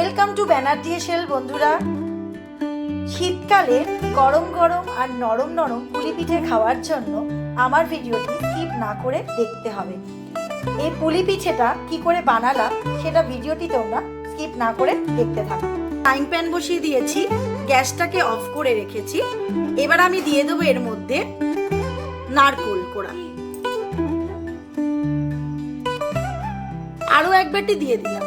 Welcome to Banerjee shell, বন্ধুরা। শীতকালে গরম গরম আর নরম নরম পুলি পিঠে খাওয়ার জন্য আমার ভিডিওটি স্কিপ না করে দেখতে হবে। এই পুলি পিঠেটা কি করে বানালাম সেটা ভিডিওটি তোমরা স্কিপ না করে দেখতে থাকো। ফ্রাইং প্যান বসিয়ে দিয়েছি, গ্যাসটাকে অফ করে রেখেছি। এবার আমি দিয়ে দেবো এর মধ্যে নারকোল কোড়া। আরও এক বাটি দিয়ে দিলাম।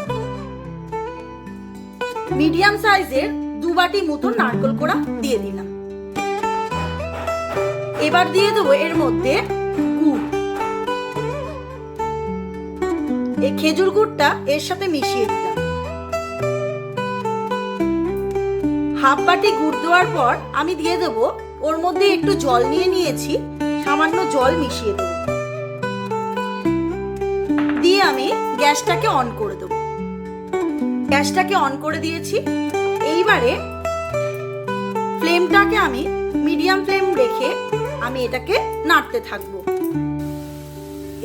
মিডিয়াম সাইজের দু বাটি মতো নারকল কোড়া দিয়ে দিলাম। এবার দিয়ে দেবো এর মধ্যে গুড়। এই খেজুর গুড়টা এর সাথে মিশিয়ে দিলাম। হাফ বাটি গুড় দেওয়ার পর আমি দিয়ে দেবো, ওর মধ্যে একটু জল নিয়ে নিয়েছি, সামান্য জল মিশিয়ে দেবো। দিয়ে আমি গ্যাসটাকে অন করে দেবো। গ্যাসটাকে অন করে দিয়েছি। এইবারে ফ্লেমটাকে আমি মিডিয়াম ফ্লেম রেখে আমি এটাকে নাড়তে থাকব।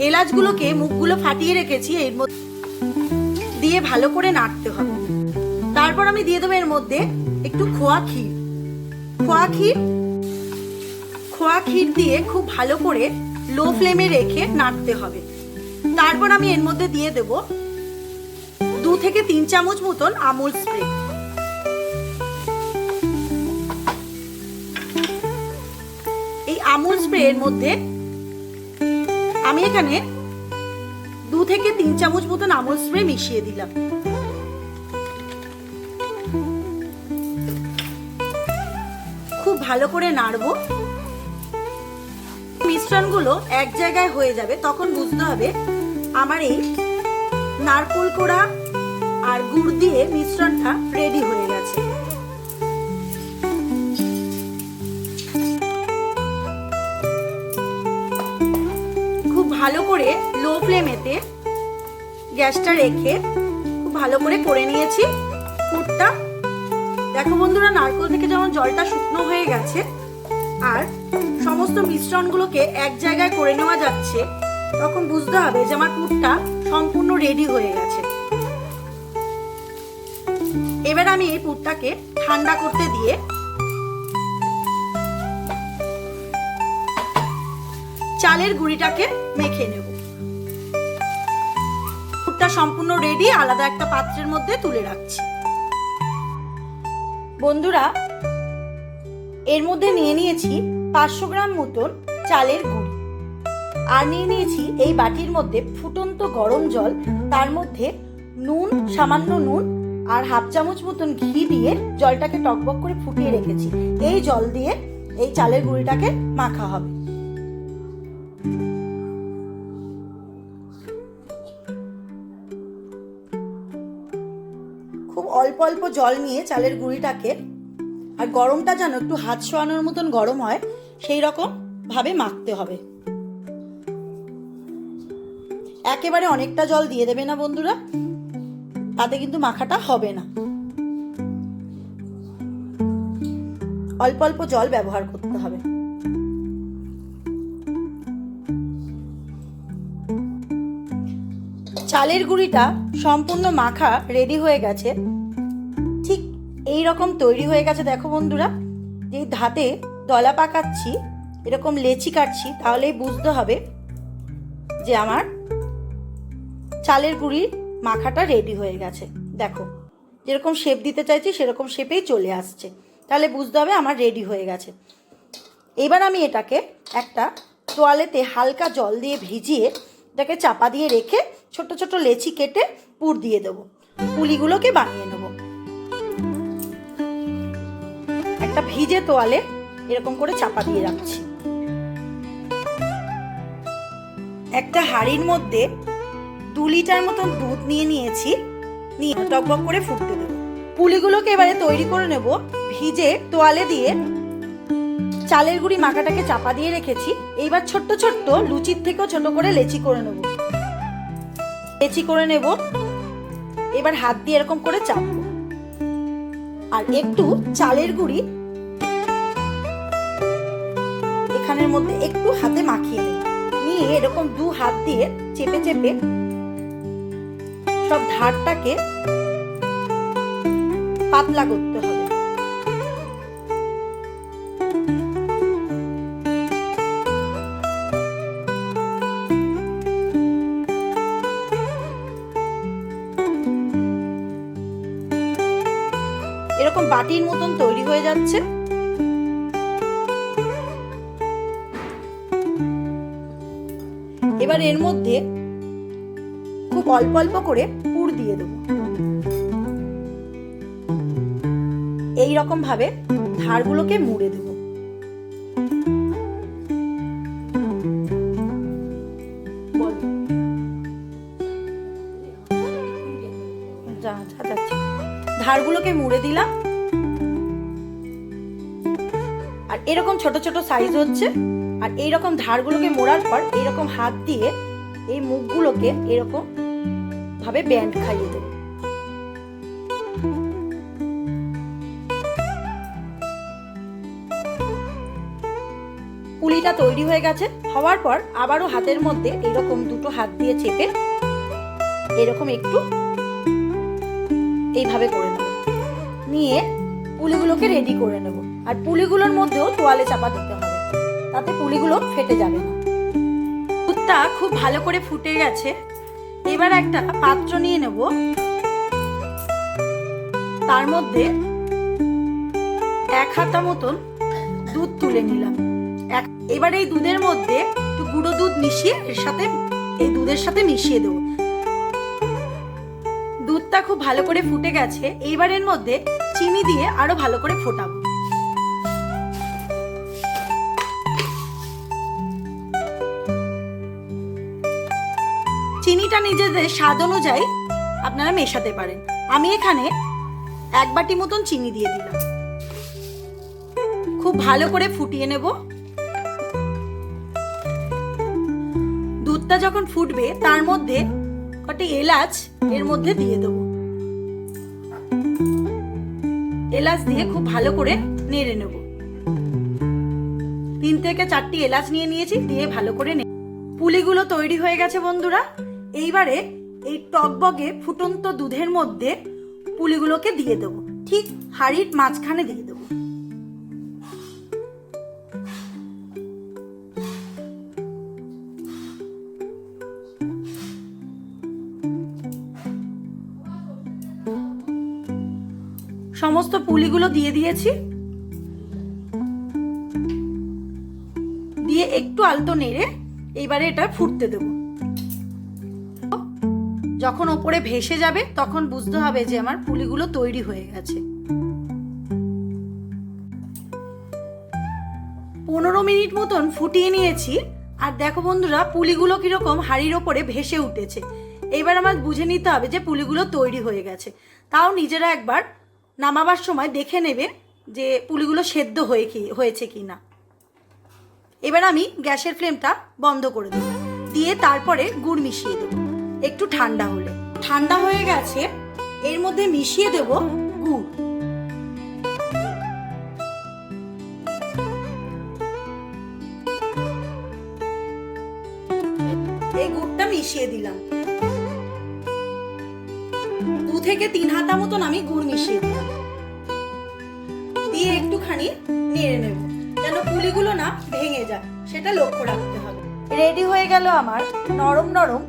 এলাচগুলোকে মুখগুলো ফাটিয়ে রেখেছি, এর মধ্যে দিয়ে ভালো করে নাড়তে হবে। তারপর আমি দিয়ে দেবো এর মধ্যে একটু খোয়া ক্ষীর। খোয়া ক্ষীর খোয়া ক্ষীর দিয়ে খুব ভালো করে লো ফ্লেমে রেখে নাড়তে হবে। তারপর আমি এর মধ্যে দিয়ে দেব দু থেকে তিন চামচ মতন আমুল স্প্রে এই আমুল স্প্রে এর মধ্যে আমি এখানে দু থেকে তিন চামচ মতন আমুল স্প্রে মিশিয়ে দিলাম। খুব ভালো করে নাড়বো। মিশ্রণগুলো এক জায়গায় হয়ে যাবে, তখন বুঝতে হবে আমার এই নারকোল কোড়া আর গুড় দিয়ে মিশ্রণটা রেডি হয়ে গেছে। খুব ভালো করে লো ফ্লেমেতে গ্যাসটা রেখে খুব ভালো করে করে নিয়েছি পুরটা দেখো বন্ধুরা, নারকোল থেকে যেমন জলটা শুকনো হয়ে গেছে, আর সমস্ত মিশ্রণগুলোকে এক জায়গায় করে নেওয়া যাচ্ছে, তখন বুঝতে হবে যে আমার পুরটা সম্পূর্ণ রেডি হয়ে গেছে। এবার আমি এই পুরটাকে ঠান্ডা করতে দিয়ে চালের গুঁড়িটাকে মেখে নেব। পুরটা সম্পূর্ণ রেডি আলাদা একটা পাত্রের মধ্যে তুলে রাখছি। বন্ধুরা, এর মধ্যে নিয়ে নিয়েছি পাঁচশো গ্রাম মতন চালের গুঁড়ি। আর নিয়ে নিয়েছি এই বাটির মধ্যে ফুটন্ত গরম জল, তার মধ্যে নুন, সামান্য নুন আর হাফ চামচ মতন ঘি দিয়ে জলটাকে টকবক করে ফুটিয়ে রেখেছি। এই জল দিয়ে এই চালের গুঁড়িটাকে মাখা হবে। খুব অল্প অল্প জল নিয়ে চালের গুঁড়িটাকে আর গরমটা যেন একটু হাত শোয়ানোর মতন গরম হয়, সেই রকম ভাবে মাখতে হবে। একেবারে অনেকটা জল দিয়ে দেবে না বন্ধুরা? তাতে কিন্তু মাখাটা হবে না। অল্প অল্প জল ব্যবহার করতে হবে। চালের গুঁড়িটা সম্পূর্ণ মাখা রেডি হয়ে গেছে। ঠিক এই রকম তৈরি হয়ে গেছে দেখো বন্ধুরা। যেই ধাতে দলা পাকাচ্ছি, এরকম লেচি কাটছি, তাহলেই বুঝতে হবে যে আমার চালের গুঁড়ির মাখাটা রেডি হয়ে গেছে। দেখো, যেরকম শেপ দিতে চাইছি, সেরকম শেপেই চলে আসছে। তাহলে বুঝতে হবে আমার রেডি হয়ে গেছে। এবার আমি এটাকে একটা তোয়ালেতে হালকা জল দিয়ে ভিজিয়ে, এটাকে চাপা দিয়ে রেখে ছোট ছোট লেচি কেটে পুর দিয়ে দেবো। পুলিগুলোকে বানিয়ে নেব। একটা ভিজে তোয়ালে এরকম করে চাপা দিয়ে রাখছি। একটা হাঁড়ির মধ্যে দু লিটার মতন দুধ নিয়ে নিয়েছি। নিয়ে টকবক করে ফুটতে দেবো। পুলিগুলোকে এবারে তৈরি করে নেব। ভিজে তোয়ালে দিয়ে চালের গুঁড়ি মাখাটাকে চাপা দিয়ে রেখেছি। এইবার ছোট্ট ছোট্ট লুচির থেকেও ছোট করে লেচি করে নেব। লেচি করে নেব। এবার হাত দিয়ে এরকম করে চাপবো। আর একটু চালের গুঁড়ি এখানের মধ্যে একটু হাতে মাখিয়ে নিয়ে এরকম দু হাত দিয়ে চেপে চেপে সব ধারটাকে পাতলা করতে হবে। এরকম বাটির মতন তৈরি হয়ে যাচ্ছে। এবার এর মধ্যে অল্প অল্প করে পুর দিয়ে দেবো। এই রকম ভাবে ধারগুলোকে মুড়ে দেবো। ধারগুলোকে মুড়ে দিলাম। আর এরকম ছোট ছোট সাইজ হচ্ছে। আর এইরকম ধারগুলোকে মোড়ার পর এইরকম হাত দিয়ে এই মুখগুলোকে এরকম ভাবে ব্যান্ড খাইয়ে দেবো। পুলিটা তৈরি হয়ে গেছে, হওয়ার পর আবারও হাতের মধ্যে এরকম দুটো হাত দিয়ে চেপে এরকম একটু এইভাবে করে নেব। নিয়ে পুলিগুলোকে রেডি করে নেব। আর পুলিগুলোর মধ্যেও তোয়ালে চাপা দিতে হবে, তাতে পুলিগুলো ফেটে যাবে না। দুধটা খুব ভালো করে ফুটে গেছে এবার একটা পাত্র নিয়ে নেব। তার মধ্যে এক হাতা মতন দুধ তুলে নিলাম। এবার এই দুধের মধ্যে একটু গুঁড়ো দুধ মিশিয়ে এর সাথে এই দুধের সাথে মিশিয়ে দেবো। দুধটা খুব ভালো করে ফুটে গেছে। এইবার এর মধ্যে চিনি দিয়ে আরও ভালো করে ফোটাবো। নিজেদের স্বাদ অনুযায়ী আপনারা মেশাতে পারেন। আমি এখানে এক বাটি মতন চিনি দিয়ে দিলাম। খুব ভালো করে ফুটিয়ে নেব। দুধটা যখন ফুটবে, তার মধ্যে কটি এলাচ এর মধ্যে দিয়ে দেবো। এলাচ দিয়ে খুব ভালো করে নেড়ে নেব। তিন থেকে চারটি এলাচ নিয়ে নিয়েছি, দিয়ে ভালো করে নে পুলিগুলো তৈরি হয়ে গেছে বন্ধুরা। এইবারে এই টকবগে ফুটন্ত দুধের মধ্যে পুলিগুলোকে দিয়ে দেবো। ঠিক হাড়ির মাঝখানে দিয়ে দেবো। সমস্ত পুলিগুলো দিয়ে দিয়েছি। দিয়ে একটু আলতো নেড়ে এইবারে এটা ফুটতে দেব। যখন ওপরে ভেসে যাবে, তখন বুঝতে হবে যে আমার পুলিগুলো তৈরি হয়ে গেছে। পনেরো মিনিট মতন ফুটিয়ে নিয়েছি, আর দেখো বন্ধুরা, পুলিগুলো কীরকম হাড়ির ওপরে ভেসে উঠেছে। এবার আমার বুঝে নিতে হবে যে পুলিগুলো তৈরি হয়ে গেছে। তাও নিজেরা একবার নামাবার সময় দেখে নেবে যে পুলিগুলো সেদ্ধ হয়ে কি, হয়েছে কি না এবার আমি গ্যাসের ফ্লেমটা বন্ধ করে দেবো। দিয়ে তারপরে গুড় মিশিয়ে দেবো। একটু ঠান্ডা হলে। ঠান্ডা হয়ে গেছে, এর মধ্যে মিশিয়ে দেব গুড়। এই গুড়টা মিশিয়ে দিলাম। দু থেকে তিন হাতা মতন আমি গুড় মিশিয়ে দিলাম। দিয়ে একটুখানি নেড়ে নেব, যেন পুলিগুলো না ভেঙে যায়, সেটা লক্ষ্য রাখতে হবে। রেডি হয়ে গেল আমার নরম নরম